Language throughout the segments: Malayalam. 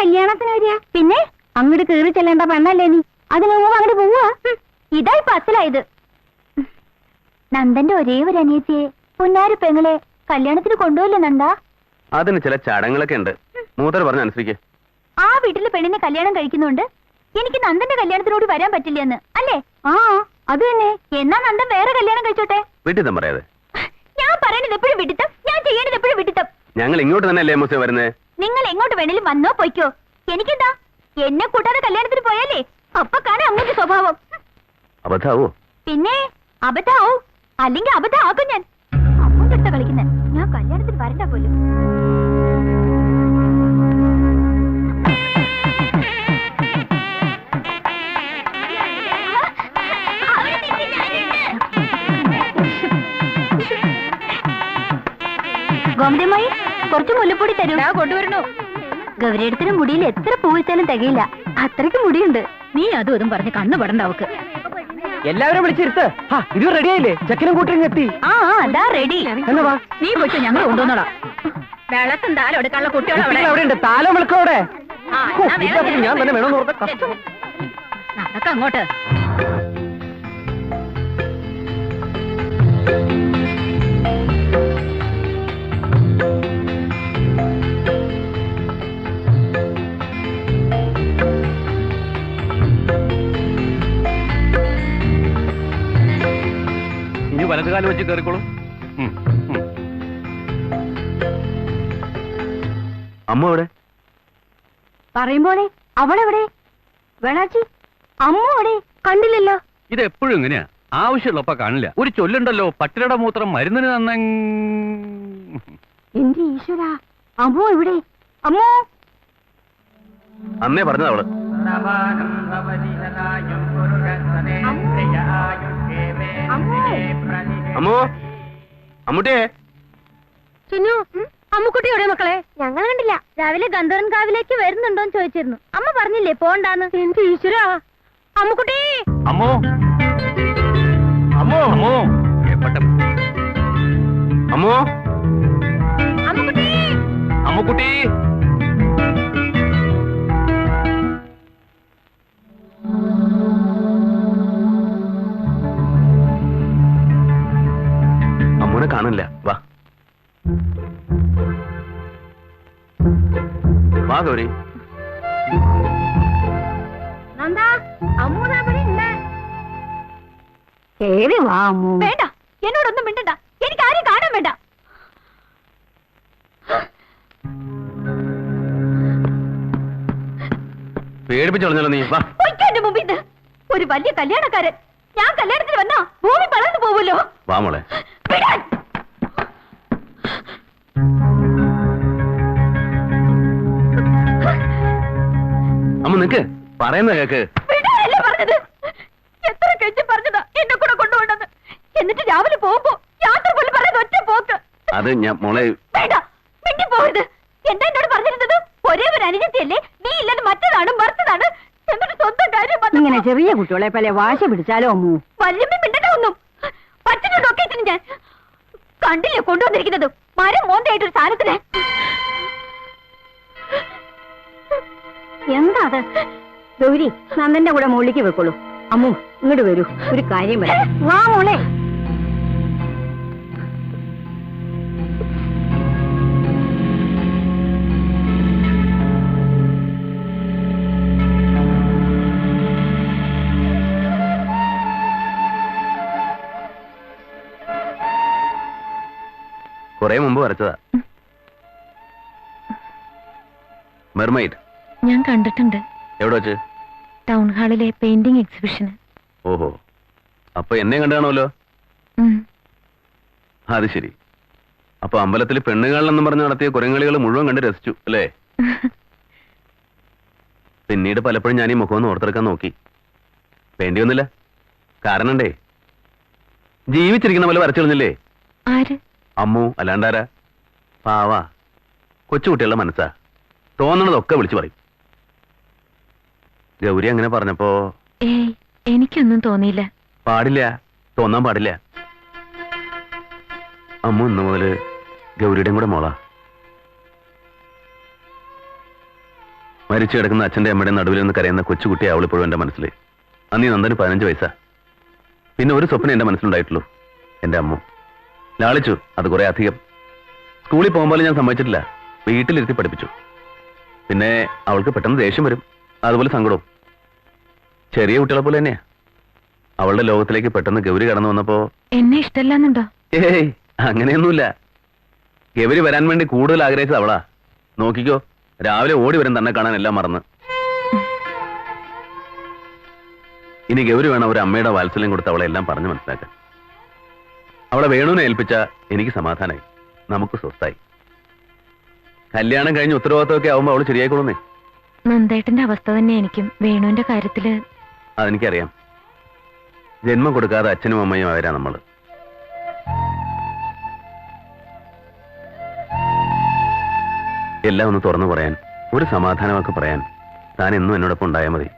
കല്യാണത്തിന് വരിക. പിന്നെ അങ്ങോട്ട് കേറി ചെല്ലേണ്ട പെണ്ണല്ലേ നീ? അതിന് മുമ്പ് അങ്ങോട്ട് പോവാ. ഇതായി ഇപ്പൊ നന്ദന്റെ ഒരേ ഒരു അനിയത്തിയെ പുന്നാരി പെങ്ങളെ കല്യാണത്തിന് കൊണ്ടുപോയില്ലേ നന്ദ? അതിന് ചില ചടങ്ങുകളൊക്കെ ഉണ്ട്. മൂത്തർ പറഞ്ഞ അനുസരിക്ക്. ആ വീട്ടിലെ പെണ്ണിനെ കല്യാണം കഴിക്കുന്നുണ്ട് എനിക്ക് നന്ദന്റെ കല്യാണത്തിനോട് വരാൻ പറ്റില്ല എന്ന് അല്ലേ? ആ അത് തന്നെ. എന്നാ നന്ദൻ വേറെ കല്യാണം കഴിച്ചോട്ടെ? വീട്ടിൽ പറയാതെ. ഞാൻ പറയണത് എപ്പോഴും വിട്ടിത്തം. ഞാൻ ചെയ്യണത് എപ്പോഴും വിട്ടിത്തം. ഞങ്ങൾ ഇങ്ങോട്ട് തന്നെ അല്ലേ മൂസ വരുന്നത് നിങ്ങൾ എങ്ങോട്ട് വേണേലും വന്നോ പോയിക്കോ. എനിക്കെന്താ? എന്നെ കൂട്ടാതെ കല്യാണത്തിന് പോയാലേ? അപ്പൊ കാണാം അങ്ങനത്തെ സ്വഭാവം. അബദ്ധാവോ? പിന്നെ അബദ്ധാവോ. അല്ലെങ്കിൽ അബദ്ധാക്കും ഞാൻ. അമ്മ തൊട്ട കളിക്കുന്ന. ഞാൻ കല്യാണത്തിന് വരണ്ട പോലും. ഗോമതിയമ്മായി കുറച്ച് മുല്ലപ്പൊടി തരും. കൊണ്ടുവരണോ. ഗൗരിയടത്തിന് മുടിയിൽ എത്ര പൂവിച്ചാലും തികയില്ല. അത്രയ്ക്ക് മുടിയുണ്ട്. നീ അതും ഇതും പറഞ്ഞ് കണ്ണു പെടണ്ട അവക്ക്. എല്ലാവരും വിളിച്ചിരുത്ത്. ഇത് റെഡി ആയില്ലേ? ചെക്കനും കൂട്ടരും എത്തി. ആ അതാ റെഡി. നീ പോയിട്ട് ഞങ്ങൾ കൊണ്ടുവന്നോളാം. വെള്ളത്തും താലം എടുക്കാനുള്ള കുട്ടികൾ അവിടെ. ഉണ്ട് താലം ഞാൻ തന്നെ വേണമെന്ന് ഓർത്ത വലതുകാലം വെച്ച് കയറിക്കോളൂ അമ്മ എവിടെ? പറയുമ്പോളെ അവളെവിടെ? വേണാച്ചി അമ്മ എവിടെ കണ്ടില്ലല്ലോ. ഇത് എപ്പോഴും ഇങ്ങനെയാ. ആവശ്യമുള്ളപ്പ കാണില്ല. ഒരു ചൊല്ലുണ്ടല്ലോ പട്ടിയുടെ മൂത്രം മരുന്നിന് തന്ന എന്റെ ഈശ്വര അമ്മോ ഇവിടെ അമ്മോ. അമ്മേ പറഞ്ഞത് അവൾ. അമ്മോ. അമ്മൂട്ടിയെ ചിന്നു അമ്മുക്കുട്ടി എവിടെ മക്കളെ? ഞങ്ങൾ കണ്ടില്ല. രാവിലെ ഗന്ധർവൻ കാവിലേക്ക് വരുന്നുണ്ടോന്ന് ചോദിച്ചിരുന്നു. അമ്മ പറഞ്ഞില്ലേ പോണ്ടാന്ന്? എന്റെ ഈശ്വര? അമ്മുക്കുട്ടി! അമ്മോ? അമ്മോ? അമ്മോ? അമ്മോ? അമ്മുക്കുട്ടി! അമ്മുക്കുട്ടി? കേറി വാ അമ്മു വേണ്ട. എന്നോടൊന്നും മിണ്ടണ്ട. എനിക്ക് ആരും കാണാൻ വേണ്ട. പേടിപ്പിച്ചോളഞ്ഞല്ലോ നീ. വാ. എന്റെ മുമ്പിൽ നിന്ന്. ഒരു വലിയ കല്യാണക്കാരൻ. ഞാൻ കല്യാണത്തിന് വന്നാ ഭൂമി പളർന്നു പോവുമല്ലോ. വാ മോളെ. വിടാൻ. അമ്മ നിക്ക്. പറയുന്ന കേക്ക് വിടാനല്ലേ പറഞ്ഞത് എത്ര കെഞ്ചി പറഞ്ഞതാ എന്നെ കൂടെ കൊണ്ടുപോകണമെന്ന് എന്നിട്ട് രാവിലെ പോകുമ്പോ യാത്ര പോലും പറയുന്നത് ഒറ്റ പോക്ക്. അത് ഞാൻ മോളെ വേണ്ട മിണ്ടി പോകരുത് എന്താ എന്നോട് പറഞ്ഞിരുന്നത്? ഒരേ ഒരു അനുജത്തിയല്ലേ? നീ ഇല്ലെന്ന് മറ്റതാണ് മറുത്തതാണ്? എന്നിട്ട് സ്വന്തം കാര്യം വന്നപ്പോ ഇങ്ങനെ ചെറിയ കുട്ടികളെ പല വാശ പിടിച്ചാലോ അമ്മു? വല്യമ്മ മിണ്ടണ്ട ഒന്നും. പറ്റിട്ടുണ്ടൊക്കെ ഞാൻ? കണ്ടില്ലേ കൊണ്ടുവന്നിരിക്കുന്നത്? മരം മോന്തയായിട്ടൊരു സാധനത്തിന്. എന്താ അത്? ഗൗരി നന്ദന്റെ കൂടെ മുകളിലേക്ക് വെക്കോളൂ. അമ്മു ഇങ്ങോട്ട് വരൂ. ഒരു കാര്യം വരാം. വാ മോളെ. കുറെ മുമ്പ് വരച്ചതാ. മെർമൈഡ്. ഞാൻ കണ്ടിട്ടുണ്ട്. എവിടെ വെച്ച്? ടൗൺ ഹാളിലെ പെയിന്റിംഗ് എക്സിബിഷന്. ഓഹോ. അപ്പൊ എന്നെ കണ്ടാണല്ലോ? അത് ശരി. അപ്പൊ അമ്പലത്തിൽ പെണ്ണുകളെന്നും പറഞ്ഞ് നടത്തിയ കുരങ്ങളികൾ മുഴുവൻ കണ്ട് രസിച്ചു അല്ലേ? പിന്നീട് പലപ്പോഴും ഞാൻ ഈ മുഖം ഒന്ന് ഓർത്തെടുക്കാൻ നോക്കി. വേണ്ടിയൊന്നുമില്ല കാരണണ്ടേ? ജീവിച്ചിരിക്കുന്ന പോലെ വരച്ചു കളഞ്ഞില്ലേ ആര്? അമ്മു അല്ലാണ്ടാരാ? പാവാ. കൊച്ചുകുട്ടികളുടെ മനസ്സാ. തോന്നണതൊക്കെ വിളിച്ചു പറയും. ഗൗരി അങ്ങനെ പറഞ്ഞപ്പോ ഏയ് എനിക്കൊന്നും തോന്നിയില്ല. പാടില്ല. തോന്നാൻ പാടില്ല. അമ്മ ഇന്ന് മുതൽ ഗൗരിയുടെയും കൂടെ മോളാ. മരിച്ചു കിടക്കുന്ന അച്ഛന്റെ അമ്മയുടെ നടുവിൽ നിന്ന് കരയുന്ന കൊച്ചുകുട്ടിയെ അവളിപ്പോഴും എന്റെ മനസ്സിൽ. അന്നീ നന്ദന് പതിനഞ്ച് വയസ്സാ. പിന്നെ ഒരു സ്വപ്നം എന്റെ മനസ്സിലുണ്ടായിട്ടുള്ളൂ എന്റെ അമ്മ. ലാളിച്ചു അത് കുറെ അധികം. സ്കൂളിൽ പോകുമ്പോൾ ഞാൻ സമ്മതിച്ചിട്ടില്ല. വീട്ടിലിരുത്തി പഠിപ്പിച്ചു. പിന്നെ അവൾക്ക് പെട്ടെന്ന് ദേഷ്യം വരും. അതുപോലെ സങ്കടവും. ചെറിയ കുട്ടികളെ പോലെ തന്നെയാ. അവളുടെ ലോകത്തിലേക്ക് പെട്ടെന്ന് ഗൗരി കടന്നു വന്നപ്പോ എന്നെ ഇഷ്ടമല്ലെന്നുണ്ടോ? ഏയ് അങ്ങനെയൊന്നുമില്ല. ഗൗരി വരാൻ വേണ്ടി കൂടുതൽ ആഗ്രഹിച്ചത് അവളാ. നോക്കിക്കോ രാവിലെ ഓടി വരും തന്നെ കാണാൻ എല്ലാം മറന്ന്. ഇനി ഗൗരി വേണം ഒരു അമ്മയുടെ വാത്സല്യം കൊടുത്ത് അവളെ എല്ലാം പറഞ്ഞു മനസ്സിലാക്കാൻ. അവളെ വേണുവിനെ ഏൽപ്പിച്ച എനിക്ക് സമാധാനമായി നമുക്ക് സ്വസ്ഥായി കല്യാണം കഴിഞ്ഞ് ഉത്തരവാദിത്തമൊക്കെ ആവുമ്പോൾ അവൾ ശരിയായിക്കൊള്ളുന്നേ നന്ദേട്ടന്റെ അവസ്ഥ തന്നെ എനിക്കും വേണുവിന്റെ കാര്യത്തിൽ. അതെനിക്കറിയാം. ജന്മം കൊടുക്കാതെ അച്ഛനും അമ്മയും അവരാ നമ്മൾ? എല്ലാം ഒന്ന് തുറന്നു പറയാൻ ഒരു സമാധാനമൊക്കെ പറയാൻ താൻ എന്നും എന്നോടൊപ്പം ഉണ്ടായാൽ മതി.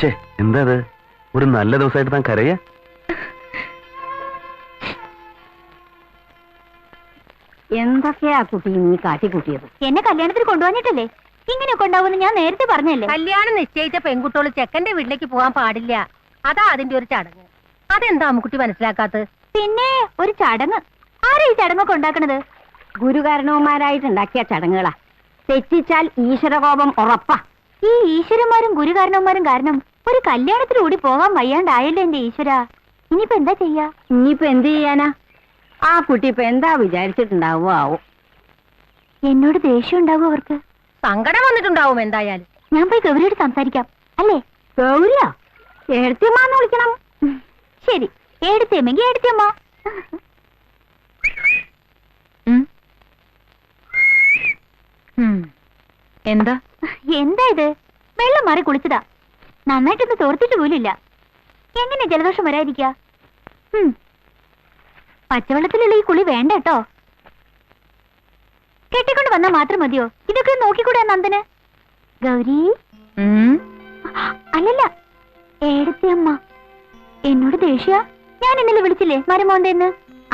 ചേ എന്താ ഒരു നല്ല ദിവസമായിട്ട് താൻ കരയാ? എന്തൊക്കെയാ കുട്ടി നീ കാട്ടിക്കൂട്ടിയത് എന്നെ കല്യാണത്തിന് കൊണ്ടുവന്നിട്ടല്ലേ? ഇങ്ങനെയൊക്കെ ഉണ്ടാവുമെന്ന് ഞാൻ നേരത്തെ പറഞ്ഞല്ലേ? കല്യാണം നിശ്ചയിച്ച പെൺകുട്ടികൾ ചെക്കന്റെ വീട്ടിലേക്ക് പോകാൻ പാടില്ല. അതാ അതിന്റെ ഒരു ചടങ്ങ്. അതെന്താ അമ്മുക്കുട്ടി മനസ്സിലാക്കാത്തത് പിന്നെ ഒരു ചടങ്ങ്. ആരാ ഈ ചടങ്ങൊക്കെ ഉണ്ടാക്കണത്? ഗുരുകാരണവന്മാരായിട്ടുണ്ടാക്കിയ ചടങ്ങുകളാ. തെറ്റിച്ചാൽ ഈശ്വരകോപം ഉറപ്പാ. ഈ ഈശ്വരന്മാരും ഗുരുകാരണവന്മാരും കാരണം ഒരു കല്യാണത്തിലൂടി പോകാൻ വയ്യാണ്ടായല്ലോ എന്റെ ഈശ്വര. ഇനിയിപ്പോ എന്താ ചെയ്യാ? ഇനിയിപ്പോ എന്ത് ചെയ്യാനാ? ആ കുട്ടി ഇപ്പൊ എന്താ വിചാരിച്ചിട്ടുണ്ടാവോ ആവോ എന്നോട് ദേഷ്യം ഉണ്ടാവും അവർക്ക്? സങ്കടം വന്നിട്ടുണ്ടാവും എന്തായാലും. ഞാൻ പോയി ഗൗരിയോട് സംസാരിക്കാം. അല്ലേ? ഗൗരിയോ? എഴുത്തിയമ്മാന്ന് വിളിക്കണം. ശരി. ഉം. ഉം. എന്താ? എന്താ ഇത്? വെള്ളം മാറി കുളിച്ചതാ. നന്നായിട്ടൊന്ന് തോർത്തിട്ട് പോലില്ല എങ്ങനെ ജലദോഷം വരാതിരിക്ക? പച്ചവെള്ളത്തിലുള്ള ഈ കുളി വേണ്ട കേട്ടോ കെട്ടിക്കൊണ്ട് വന്നാ മാത്രം മതിയോ? ഇതൊക്കെ നോക്കിക്കൂടെ നന്ദന്? ഗൗരി. അല്ലല്ല ഏടത്തെ അമ്മ. എന്നോട് ദേഷ്യ. ഞാൻ ഇന്നലെ വിളിച്ചില്ലേ മരമോണ്ടെന്ന്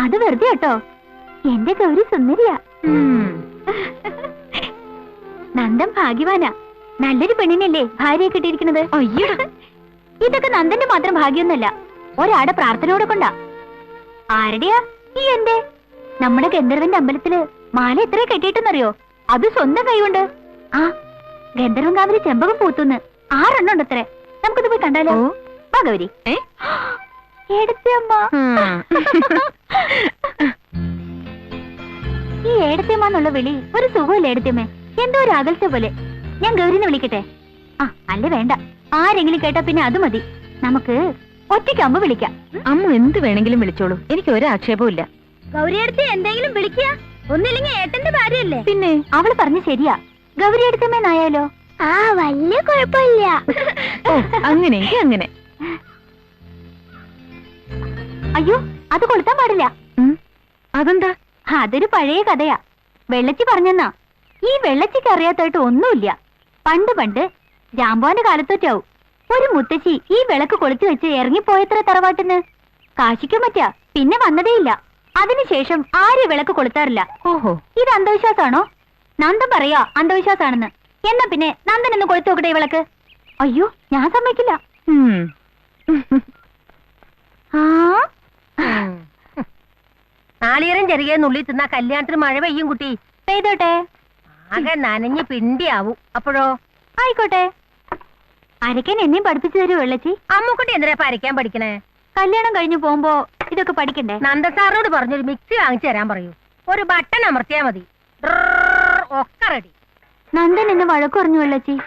അത് വെറുതെ കേട്ടോ. എന്റെ ഗൗരി സുന്ദരിയാ. നന്ദൻ ഭാഗ്യവാനാ. നല്ലൊരു പെണ്ണിനല്ലേ ഭാര്യയെ കിട്ടിയിരിക്കുന്നത്? അയ്യോ ഇതൊക്കെ നന്ദന്റെ മാത്രം ഭാഗ്യമൊന്നുമല്ല ഒരാടെ പ്രാർത്ഥനയോടെ കൊണ്ടാ. ആരുടെയാ ഈ എന്റെ? നമ്മുടെ ഗന്ധർവന്റെ അമ്പലത്തിൽ മാല എത്ര കെട്ടിയിട്ടെന്നറിയോ അത് സ്വന്തം കൈകൊണ്ട്. ആ ഗന്ധർവൻ കാവിൽ ചെമ്പകം പൂത്തുന്ന് ആറെണ്ണം ഉണ്ട് അത്രേ നമുക്കത് പോയി കണ്ടാലോ. വാ ഗൗരി? ഈ ഏടത്തിയമ്മ എന്നുള്ള വിളി ഒരു സുഖമില്ല ഏടത്തിയമ്മേ. എന്തോ ഒരു അകൽച്ച പോലെ. ഞാൻ ഗൗരിനെ വിളിക്കട്ടെ. ആ അല്ല വേണ്ട. ആരെങ്കിലും കേട്ടാ പിന്നെ അത് മതി. നമുക്ക് ഒറ്റയ്ക്കാകുമ്പോ വിളിക്കാം. അമ്മ എന്ത് വേണമെങ്കിലും വിളിച്ചോളൂ. എനിക്ക് ഒരു ആക്ഷേപവും ഇല്ല. ഗൗരിയടുത്ത് എന്തെങ്കിലും വിളിക്കുക? ഒന്നില്ലെങ്കിൽ ഏട്ടന്റെ ഭാര്യല്ലേ പിന്നെ? അവൾ പറഞ്ഞു ശരിയാ. ഗൗരി എടുത്തമ്മേന്നായാലോ ആ വലിയ കുഴപ്പമില്ല. ഓ അങ്ങനെയെങ്കിൽ അങ്ങനെ. അയ്യോ അത് കൊളുത്താൻ പാടില്ല. അതെന്താ? അതൊരു പഴയ കഥയാ. വെള്ളച്ചി പറഞ്ഞെന്നാ. ഈ വെള്ളച്ചിക്ക് അറിയാത്തായിട്ട് ഒന്നുമില്ല. പണ്ട് പണ്ട് ജാമ്പോന്റെ കാലത്തൊറ്റാവും. ഒരു മുത്തശ്ശി ഈ വിളക്ക് കൊളുത്തി വെച്ച് ഇറങ്ങിപ്പോയത്ര തറവാട്ടിന്ന്? കാശിക്കും പറ്റാ പിന്നെ വന്നതേയില്ല. അതിനുശേഷം ആരും വിളക്ക് കൊളുത്താറില്ല. ഓഹോ. ഇത് അന്ധവിശ്വാസമാണോ? നന്ദൻ പറയാ അന്ധവിശ്വാസാണെന്ന് എന്നാ പിന്നെ നന്ദൻ ഒന്ന് കൊളുത്തു നോക്കട്ടെ ഈ വിളക്ക്? അയ്യോ ഞാൻ സമ്മതിക്കില്ല. ആ? നാളികേരം ചെറിയ നുള്ളി തിന്നാ കല്യാണത്തിന് മഴ പെയ്യും കുട്ടി. പെയ്തോട്ടെ? ആകെ നനഞ്ഞ് പിണ്ടിയാവും. അപ്പോഴോ? ആയിക്കോട്ടെ. അരക്കാൻ എന്നെയും പഠിപ്പിച്ചു തരൂ വെള്ളച്ചി? അമ്മുക്കുട്ടി എന്തിനാ അരയ്ക്കാൻ പഠിക്കണേ? കല്യാണം കഴിഞ്ഞു പോകുമ്പോ ഇതൊക്കെ പഠിക്കണ്ടേ? നന്ദസാറിനോട് പറഞ്ഞൊരു മിക്സി വാങ്ങിച്ചു തരാൻ പറയൂ. ഒരു ബട്ടൺ അമർത്തിയാ മതി. ഒക്കെ റെഡി. നന്ദൻ എന്നെ വഴക്ക് പറഞ്ഞു വെള്ളച്ചി.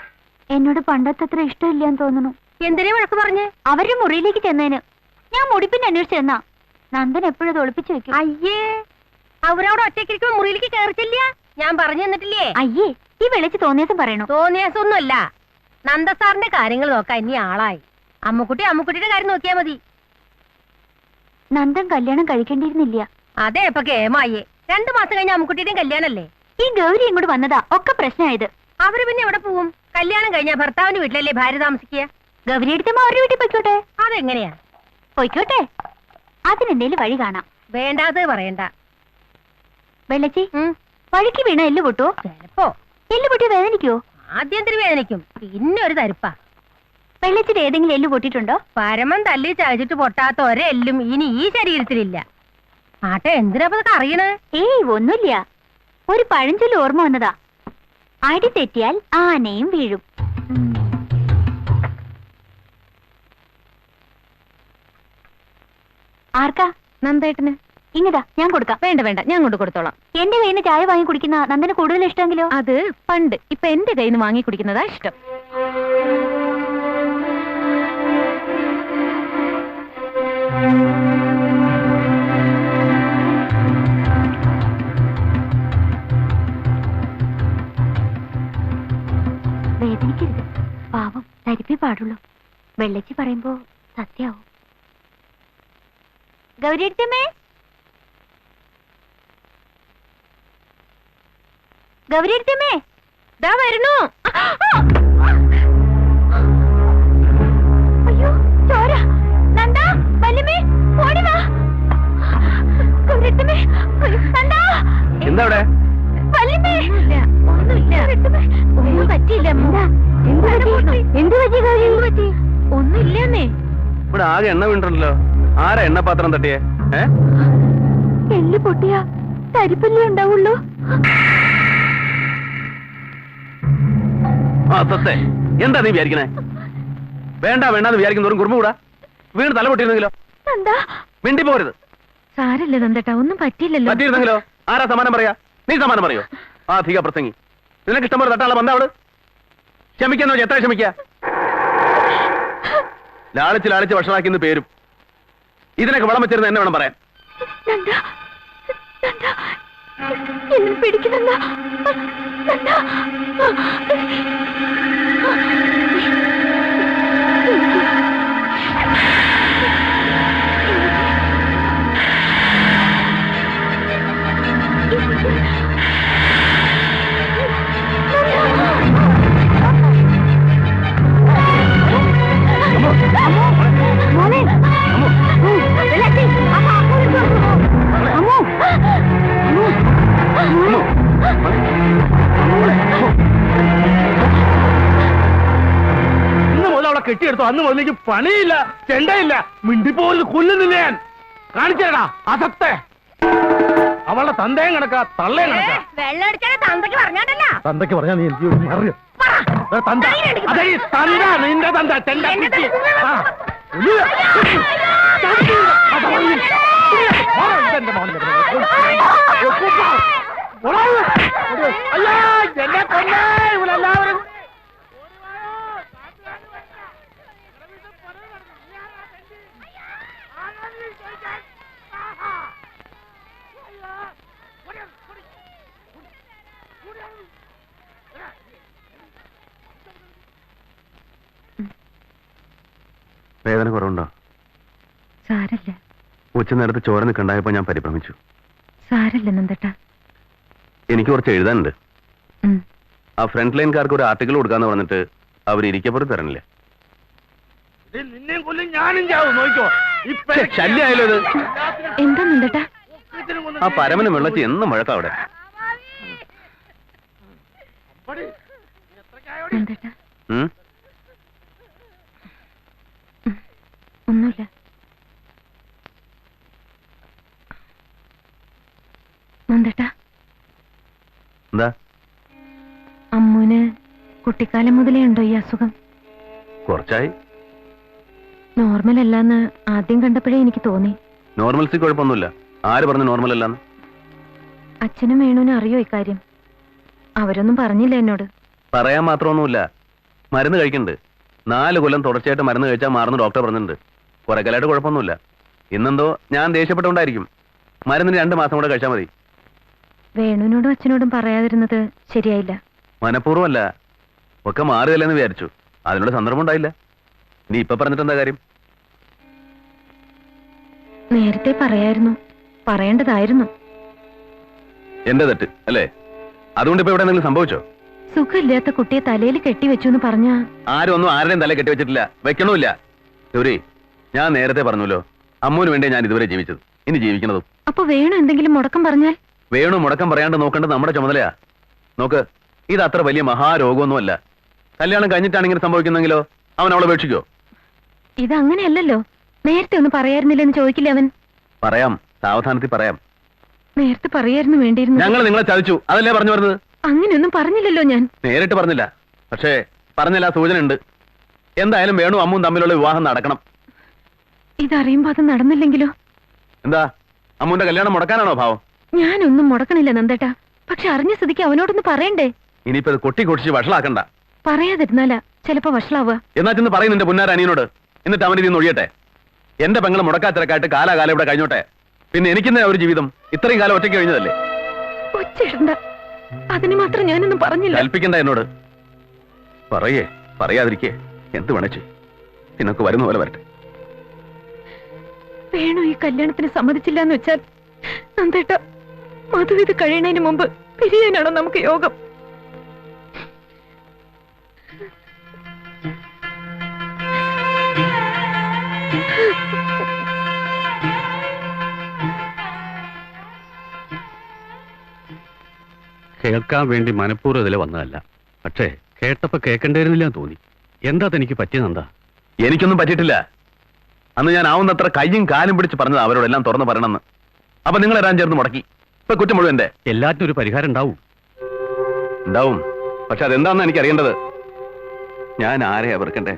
എന്നോട് പണ്ടത്തത്ര ഇഷ്ടമില്ലാന്ന് തോന്നുന്നു. എന്തിനേ വഴക്ക് പറഞ്ഞ്? അവരുടെ മുറിയിലേക്ക് ചെന്നതിന് ഞാൻ മുടിപ്പിന്റെ അന്വേഷിച്ചു ചെന്നാ. നന്ദൻ എപ്പോഴും ഒളിപ്പിച്ചു വെക്കും. അയ്യേ അവരവിടെ ഒറ്റയ്ക്കിരിക്കുമ്പോ മുറിയിലേക്ക് കയറിച്ചില്ല ഞാൻ പറഞ്ഞു തന്നിട്ടില്ലേ? അയ്യേ ഈ വെളിച്ച് തോന്നിയസം പറയണു? തോന്നിയാസൊന്നുമല്ല നന്ദസാറിന്റെ കാര്യങ്ങൾ നോക്കാൻ ഇനി ആളായി. അമ്മുക്കുട്ടി അമ്മുക്കുട്ടിയുടെ കാര്യം നോക്കിയാ മതി. നന്ദൻ കല്യാണം കഴിക്കേണ്ടിയിരുന്നില്ല. അതെ ഇപ്പൊ കേമായേ രണ്ടു മാസം കഴിഞ്ഞ അമ്മുക്കുട്ടിയുടെയും കല്യാണല്ലേ? ഈ ഗൗരി ഇങ്ങോട്ട് വന്നതാ ഒക്കെ പ്രശ്നമായത്. അവർ പിന്നെ എവിടെ പോവും? കല്യാണം കഴിഞ്ഞ ഭർത്താവിന്റെ വീട്ടിലല്ലേ ഭാര്യ താമസിക്കുക? ഗൗരി എടുത്തമ്മ അവരുടെ വീട്ടിൽ പൊയ്ക്കോട്ടെ? അതെങ്ങനെയാ? പൊയ്ക്കോട്ടെ? അതിനെന്തേലും വഴി കാണാം. വേണ്ടാത് പറയണ്ട. വെള്ളച്ചി വഴിക്ക് വീണ എല്ല് പൊട്ടോ ചെലപ്പോ. എല്ല് പൊട്ടി വേദനിക്കോ ആദ്യം വേദനയ്ക്കും പിന്നെ ഒരു തരിപ്പ. വെള്ളച്ചിട്ട് ഏതെങ്കിലും എല്ല് പൊട്ടിയിട്ടുണ്ടോ? പരമം തല്ലി ചതച്ചിട്ട് പൊട്ടാത്ത ഒരെല്ലും ഇനി ഈ ശരീരത്തിലില്ല. ആട്ടെ എന്തിനാ അറിയണ അറിയണേ? ഏയ് ഒന്നുമില്ല. ഒരു പഴഞ്ചൊല്ലി ഓർമ്മ വന്നതാ. അടി തെറ്റിയാൽ ആനയും വീഴും. ആർക്കാ? നന്ദേട്ടന്. ഇങ്ങതാ ഞാൻ കൊടുക്കാം. വേണ്ട വേണ്ട ഞാൻ കൊണ്ട് കൊടുത്തോളാം. എന്റെ കയ്യിൽ നിന്ന് ചായ വാങ്ങി കുടിക്കുന്ന നന്ദന് കൂടുതൽ ഇഷ്ടമെങ്കിലോ? അത് പണ്ട്. ഇപ്പൊ എന്റെ കയ്യിൽ നിന്ന് വാങ്ങി കുടിക്കുന്നതാ ഇഷ്ടം. വേദനിക്കരുത്. പാവം തരിപ്പേ പാടുള്ളൂ. വെള്ളച്ചി പറയുമ്പോ സത്യാവും ഗൗരിയമ്മേ ഗൗരിയമ്മേ ദാ വരുന്നു. അയ്യോ ചോര. നന്ദ വല്യമ്മേ ഓടി വാ. ഗൗരിയമ്മേ നന്ദ. എന്താ അവിടെ വല്യമ്മേ. ഒന്നുമില്ല ഒന്നും പറ്റിയില്ല. എന്ത്? പറ്റി? ഗൗരി? എന്ത് പറ്റി? ഒന്നുമില്ലെന്നേ. ഇവിടെ ആകെ എണ്ണ വീണ്ടല്ലോ ആരാ എണ്ണപാത്രം തട്ടിയേ? ഏ? എല്ല് പൊട്ടിയ തരിപ്പല്ലേ ഉണ്ടാവുള്ളൂ. ആ എന്താ നീ വിചാരിക്കണേ? വേണ്ട വേണ്ടാന്ന് വിചാരിക്കുന്നവരും കുറുമ്പ് കൂടാ. വീണ് തല പൊട്ടിയിരുന്നെങ്കിലോ? നന്ദാ. മിണ്ടി പോരുത് സാരല്ല നന്ദേട്ടാ ഒന്നും പറ്റിയില്ലല്ലോ. പറ്റിയിരുന്നെങ്കിലോ? ആരാ സമാനം പറയാ? നീ സമാനം പറയോ? ആ അധിക പ്രസംഗി. നിനക്ക് ഇഷ്ടം പോലെ തട്ടാളെ വന്ന അവൾ ക്ഷമിക്കുന്നോ എത്ര ക്ഷമിക്ക? ലാളിച്ച് ലാളിച്ച് വഷളാക്കിന്ന് പേരും. ഇതിനൊക്കെ വളം വെച്ചിരുന്ന എന്നെ വേണം പറയാൻ. നന്ദ. നന്ദ എന്നെ കെട്ടിയെടുത്തു അന്ന് മുതലേക്ക് പണിയില്ല ചെണ്ടയില്ല മിണ്ടിപ്പോലും കൊല്ലുന്നില്ല ഞാൻ കാണിച്ചേടാ അസത്തെ അവളുടെ തന്തയും കണക്കാ തള്ളയും കണക്കാ തന്തയ്ക്ക് പറഞ്ഞാ നീ എനിക്ക് ഏ, തന്ത അതെ തന്ത നിന്റെ തന്ത ചെണ്ട കുറ്റി. എന്നെ കൊണ്ടേ ചവിട്ടി. അതാ വന്നു. ഓ, ഇതെന്റെ മോനെ. ഓടാ. അയ്യോ, എന്നെ കൊന്നേ ഇവരെല്ലാവരും വേദന കുറവുണ്ടോ? സാരല്ല. ഉച്ച നേരത്ത് ചോര നിൽക്കണ്ടായപ്പോ ഞാൻ പരിഭ്രമിച്ചു. സാരല്ല നന്ദട്ട. എനിക്ക് കുറച്ച് എഴുതാനുണ്ട്. ആ ഫ്രണ്ട് ലൈൻകാർക്ക് ഒരു ആർട്ടിക്കിൾ കൊടുക്കാന്ന് പറഞ്ഞിട്ട് അവർ ഇരിക്കപ്പുറത്ത് തരണില്ല. ഇത്. എന്താ നന്ദേട്ടാ? ആ പരമനും വെള്ളച്ചി എന്നും മുഴക്കാം അവിടെ. നന്ദേട്ടാ ഉം? ഒന്നുമില്ല നന്ദേട്ടാ എന്താ അമ്മൂന് കുട്ടിക്കാലം മുതലേ ഉണ്ടോ ഈ അസുഖം? കുറച്ചായി. നോർമൽ അല്ലാന്ന് ആദ്യം കണ്ടപ്പോഴേ എനിക്ക് തോന്നി. നോർമൽസി കുഴപ്പമൊന്നുമില്ല. ആര് പറഞ്ഞു നോർമൽ അല്ലെന്ന്? അച്ഛനും വേണുവിനും അറിയോ ഇക്കാര്യം അവരൊന്നും പറഞ്ഞില്ല എന്നോട്. പറയാൻ മാത്രമൊന്നുമില്ല. മരുന്ന് കഴിക്കുന്നുണ്ട് നാല് കൊല്ലം തുടർച്ചയായിട്ട് മരുന്ന് കഴിച്ചാൽ മാറുന്ന ഡോക്ടർ പറഞ്ഞിട്ടുണ്ട്. കുറെ കാലമായിട്ട് കുഴപ്പമൊന്നുമില്ല. ഇന്നെന്തോ ഞാൻ ദേഷ്യപ്പെട്ടുകൊണ്ടായിരിക്കും. മരുന്നിന് രണ്ട് മാസം കൂടെ കഴിച്ചാൽ മതി. വേണുവിനോടും അച്ഛനോടും പറയാതിരുന്നത് ശരിയായില്ല. മനഃപൂർവമല്ല. ഒക്കെ മാറുകയല്ലെന്ന് വിചാരിച്ചു. അതിനുള്ള സന്ദർഭം ഉണ്ടായില്ല. നീ ഇപ്പൊ പറഞ്ഞിട്ടെന്താ കാര്യം? നേരത്തെ പറയായിരുന്നു. പറയേണ്ടതായിരുന്നു. എന്റെ തെറ്റ് അല്ലേ? അതുകൊണ്ട് ഇപ്പൊ ഇവിടെ എന്തെങ്കിലും സംഭവിച്ചോ? സുഖമില്ലാത്ത കുട്ടിയെ തലയിൽ കെട്ടിവെച്ചു എന്ന് പറഞ്ഞ? ആരും ഒന്നും ആരുടെയും തല കെട്ടിവെച്ചിട്ടില്ല വെക്കണമില്ല. ഗൗരി ഞാൻ നേരത്തെ പറഞ്ഞല്ലോ. അമ്മൂന് വേണ്ടി ഞാൻ ഇതുവരെ ജീവിച്ചത്. ഇനി ജീവിക്കുന്നതും. അപ്പൊ വേണു എന്തെങ്കിലും മുടക്കം പറഞ്ഞാൽ? വേണു മുടക്കം പറയാണ്ട് നോക്കേണ്ടത് നമ്മുടെ ചുമതലയാ. നോക്ക് ഇത് അത്ര വലിയ മഹാരോഗമൊന്നുമല്ല. കല്യാണം കഴിഞ്ഞിട്ടാണ് ഇങ്ങനെ സംഭവിക്കുന്നെങ്കിലോ അവൻ അവളെ ഉപേക്ഷിക്കോ? ഇത് അങ്ങനെയല്ലല്ലോ നേരത്തെ ഒന്ന് പറയായിരുന്നില്ലെന്ന് ചോദിക്കില്ല അവൻ? പറയാം. സാവധാനത്തിൽ പറയാം. നേരത്തെ പറയായിരുന്നു വേണ്ടിയിരുന്നു. ഞങ്ങൾ നിങ്ങളെ ചതിച്ചു. അതല്ലേ പറഞ്ഞു വരുന്നത്? അങ്ങനെയൊന്നും പറഞ്ഞില്ലല്ലോ ഞാൻ. നേരിട്ട് പറഞ്ഞില്ല. പക്ഷേ പറഞ്ഞില്ല സൂചന ഉണ്ട്. എന്തായാലും വേണു അമ്മും തമ്മിലുള്ള വിവാഹം നടക്കണം. ഇതറിയുമ്പോ അത് നടന്നില്ലെങ്കിലോ? എന്താ? അമ്മുന്റെ കല്യാണം മുടക്കാനാണോ ഭാവം? ഞാനൊന്നും മുടക്കണില്ല നന്ദേട്ടാ. പക്ഷെ അറിഞ്ഞ സ്ഥിതിക്ക് അവനോടൊന്ന് പറയണ്ടേ? ഇനിയിപ്പോ ഇത് കൊട്ടി കൊടിച്ച് വഷളാക്കണ്ട. പറയാതിരുന്നാലാ ചിലപ്പോ വഷളാവുക. എന്നാ ചെന്ന് പറയും നിന്റെ പുന്നാര അനിയനോട്. എന്നിട്ട് അവൻ ഇതിന്ന് ഒഴിയട്ടെ. എന്റെ പെങ്ങളെ മുടക്കാത്തിരക്കായിട്ട് കാലാകാലം ഇവിടെ കഴിഞ്ഞോട്ടെ. പിന്നെ എനിക്കുന്ന ഒരു ജീവിതം? ഇത്രയും കാലം ഒറ്റയ്ക്ക് കഴിഞ്ഞതല്ലേ? ഒച്ചിടണ്ട അതിന് മാത്രം ഞാനൊന്നും പറഞ്ഞില്ല. കൽപ്പിക്കണ്ട എന്നോട്. പറയേ പറയാതിരിക്കേ. എന്ത് വേണച്ചു? നിനക്ക് വരുന്ന പോലെ വരട്ടെ. വേണു ഈ കല്യാണത്തിന് സമ്മതിച്ചില്ല എന്ന് വെച്ചാൽ നന്ദേട്ട മധു ഇത് കഴിയണതിന് മുമ്പ് പിരിയാനാണോ നമുക്ക് യോഗം? കേൾക്കാൻ വേണ്ടി മനഃപൂർവം ഇതിലെ വന്നതല്ല. പക്ഷേ കേട്ടപ്പോ കേൾക്കണ്ടായിരുന്നില്ല തോന്നി. എന്താ തനിക്ക് പറ്റിയതെന്താ എനിക്കൊന്നും പറ്റിയിട്ടില്ല. അന്ന് ഞാൻ ആവുന്നത്ര കയ്യും കാലും പിടിച്ച് പറഞ്ഞത് അവരോടെല്ലാം തുറന്നു പറയണമെന്ന്. അപ്പൊ നിങ്ങൾ എല്ലാം ചേർന്ന് മുടക്കി. ഇപ്പൊ കുറ്റം മുഴുവൻ എന്റെ. എല്ലാറ്റിനും ഒരു പരിഹാരം ഉണ്ടാവും. ഉണ്ടാവും. പക്ഷെ അതെന്താന്ന് എനിക്ക് അറിയേണ്ടത് ഞാൻ ആരെയാ വെറുക്കണ്ടേ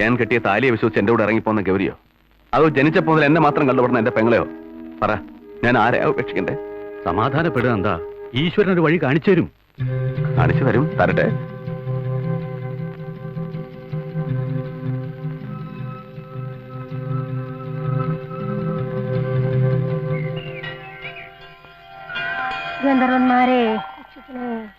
ഞാൻ കെട്ടിയ താലിയെ വിശ്വസിച്ച് എന്റെ കൂടെ ഇറങ്ങിപ്പോന്ന ഗൗരിയോ? അതോ ജനിച്ചപ്പോൾ എന്നെ മാത്രം കണ്ടുപെടുന്ന എന്റെ പെങ്ങളെയോ? പറ ഞാൻ ആരെയാ ഉപേക്ഷിക്കണ്ടേ സമാധാനപ്പെടുക എന്താ ഈശ്വരൻ ഒരു വഴി കാണിച്ചു തരും. കാണിച്ചു തരും. തരട്ടെ. ഗന്ധർവന്മാരെ. ഉം.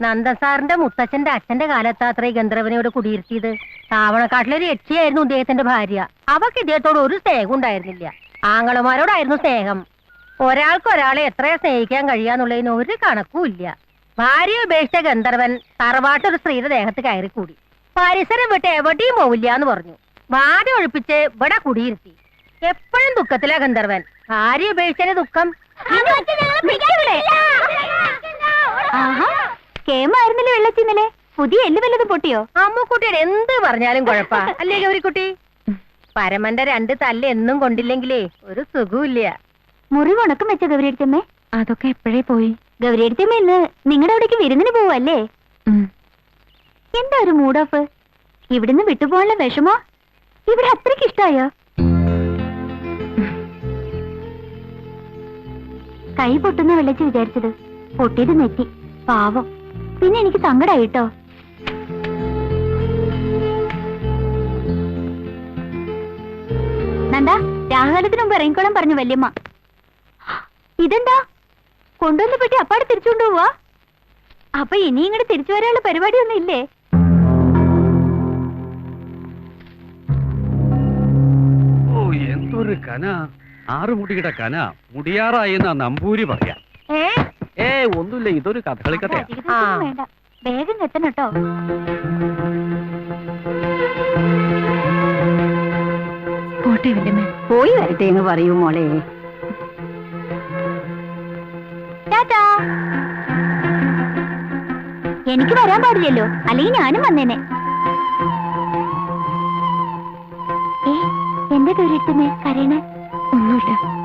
നന്ദസാറിന്റെ മുത്തച്ഛന്റെ അച്ഛന്റെ കാലത്താത്രേ ഈ ഗന്ധർവനോട് കുടിയിരുത്തിയത്. താവണക്കാട്ടിലൊരു യക്ഷിയായിരുന്നു ഇദ്ദേഹത്തിന്റെ ഭാര്യ. അവക്ക് ഇദ്ദേഹത്തോട് ഒരു സ്നേഹം ഉണ്ടായിരുന്നില്ല. ആങ്ങളമാരോടായിരുന്നു സ്നേഹം. ഒരാൾക്ക് ഒരാളെ എത്ര സ്നേഹിക്കാൻ കഴിയാന്നുള്ളതിന് ഒരു കണക്കുമില്ല. ഭാര്യ ഉപേക്ഷിച്ച ഗന്ധർവൻ തറവാട്ടൊരു സ്ത്രീയുടെ ദേഹത്ത് കയറിക്കൂടി. പരിസരം വിട്ട് എവിടെയും പോവില്ല എന്ന് പറഞ്ഞു. വാടി ഒഴിപ്പിച്ച് ഇവിടെ കുടിയിരുത്തി. എപ്പോഴും ദുഃഖത്തിലാ ഗന്ധർവൻ. ഭാര്യ ഉപേക്ഷിച്ചതിന് ദുഃഖം? കേമായിരുന്നില്ലേ വെള്ളച്ചി ഇന്നലെ? പുതിയ എല്ല് വല്ലതും പൊട്ടിയോ? അമ്മുക്കുട്ടിയുടെ എന്ത് പറഞ്ഞാലും കുഴപ്പാ. അല്ലേ ഗൗരിക്കുട്ടി? പരമന്റെ രണ്ട് തല്ല് എന്നും കൊണ്ടില്ലെങ്കിലേ ഒരു സുഖമില്ല മുറിവ് ഉണക്കം വെച്ച ഗൗരിയടുത്തമ്മേ അതൊക്കെ എപ്പോഴേ പോയി? ഗൗരിയടുത്തമ്മ ഇന്ന് നിങ്ങളുടെ അവിടേക്ക് വിരുന്നിന് പോവല്ലേ? എന്താ ഒരു മൂഡ് ഓഫ് ഇവിടുന്ന് വിട്ടുപോകാനുള്ള വിഷമോ? ഇവിടെ അത്രയ്ക്ക് ഇഷ്ടായോ? കൈ പൊട്ടുന്ന വെള്ളച്ച് വിചാരിച്ചത്. പൊട്ടിയത് നെറ്റി. പാവം. പിന്നെ എനിക്ക് സങ്കടായിട്ടോ? നന്ദ രാഹുലത്തിനും മുമ്പ് ഇറങ്ങിക്കോളാൻ പറഞ്ഞു വല്യമ്മ. ഇതെന്താ? കൊണ്ടുവന്ന പെട്ടി അപ്പാടെ തിരിച്ചുകൊണ്ട് പോവാ? അപ്പൊ ഇനി ഇങ്ങോട്ട് തിരിച്ചു വരാനുള്ള പരിപാടിയൊന്നും ഇല്ലേ? ഓ എന്തൊരു കന. ആറ് മുടിയുടെ കന മുടിയാറായി എന്നാ നമ്പൂരി പറയാ. ഏ? ഏ ഒന്നുമില്ല ഇതൊരു കഥകളി കഥയാ അധിക ദിവസമൊന്നും വേണ്ട. വേഗം എത്തണം കേട്ടോ പോട്ടെ വല്യമ്മേ പോയി വരട്ടെ എന്ന് പറയൂ മോളെ. എനിക്ക് വരാൻ പാടില്ലല്ലോ. അല്ലെങ്കിൽ ഞാനും വന്നേനെ. എന്റെ ദൂരത്തുമേ കരയണേ. ഒന്നുമില്ല.